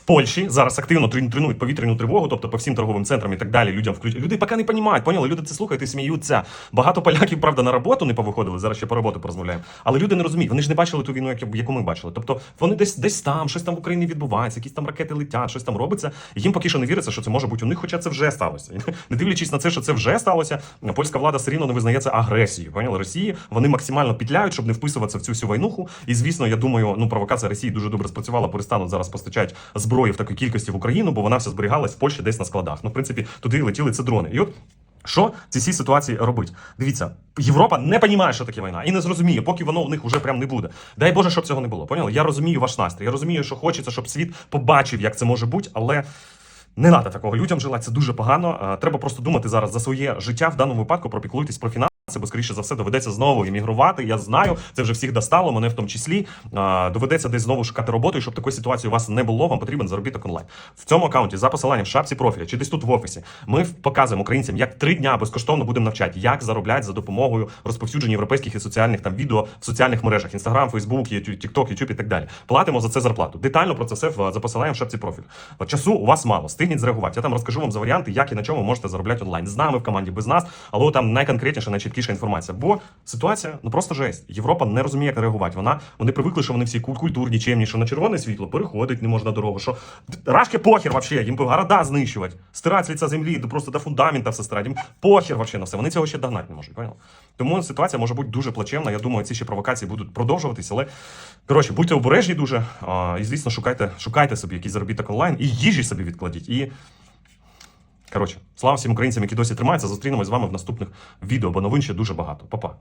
В Польщі зараз активно трен- тренують повітряну тривогу, тобто по всім торговим центрам і так далі. Людям включ... Люди поки не розуміють, поняли? Люди це слухають і сміються. Багато поляків, правда, на роботу не повиходили. Зараз ще по роботу порозмовляємо. Але люди не розуміють. Вони ж не бачили ту війну, яку- ми бачили. Тобто вони десь десь там, щось там в Україні відбувається, якісь там ракети летять, щось там робиться. І їм поки що не віриться, що це може бути у них, хоча це вже сталося. Не дивлячись на це, що це вже сталося, польська влада все рівно не визнає це агресією. Поняли Росії? Вони максимально пітляють, щоб не вписуватися в цю всю войнуху. І звісно, я думаю, ну провокація Росії дуже добре спрацювала. Перестануть зараз постачають зброю в такій кількості в Україну, бо вона вся зберігалась в Польщі десь на складах. Ну, в принципі, туди летіли ці дрони. І от що ці всі ситуації робить? Дивіться, Європа не розуміє, що таке війна, і не зрозуміє, поки воно в них вже прям не буде. Дай Боже, щоб цього не було. Поняли? Я розумію ваш настрій. Я розумію, що хочеться, щоб світ побачив, як це може бути, але. Не треба такого людям желати, це дуже погано. Е, Треба просто думати зараз за своє життя. В даному випадку пропіклуйтесь про фінанси, бо скоріше за все доведеться знову іммігрувати. Я знаю, це вже всіх достало, мене в тому числі. Доведеться десь знову шукати роботу, і щоб такої ситуації у вас не було, вам потрібен заробіток онлайн. В цьому аккаунті за посиланням в шапці профіля чи десь тут в офісі. Ми показуємо українцям, як три дня безкоштовно будемо навчати, як заробляти за допомогою розповсюдження європейських і соціальних там відео в соціальних мережах: Facebook, YouTube, TikTok, YouTube і так далі. Платимо за це зарплату. Детально про це все за посиланням в шапці профілю. Часу у вас мало, стигніть зреагувати. Я там розкажу вам за варіанти, як і на чому можете заробляти онлайн. З нами в команді, без нас, але там найконкретніша, найчіткіша інформація. Бо ситуація ну просто жесть. Європа не розуміє, як реагувати. Вона вони привикли, що вони всі куль- культурні, чемні, що на червоне світло переходить не можна дорогу. Що рашки похер вообще, їм города знищувати, стирати з лиця землі, просто до фундамента все стирати. Їм похер вообще на все. Вони цього ще догнати не можуть. Понял? Тому ситуація може бути дуже плачевна. Я думаю, ці ще провокації будуть продовжуватися. Але коротше, будьте обережні дуже. А, і звісно, шукайте, шукайте собі якийсь заробіток онлайн і їжі собі відкладіть. І Коротше, слава всім українцям, які досі тримаються. Зустрінемось з вами в наступних відео, бо новин ще дуже багато. Па-па.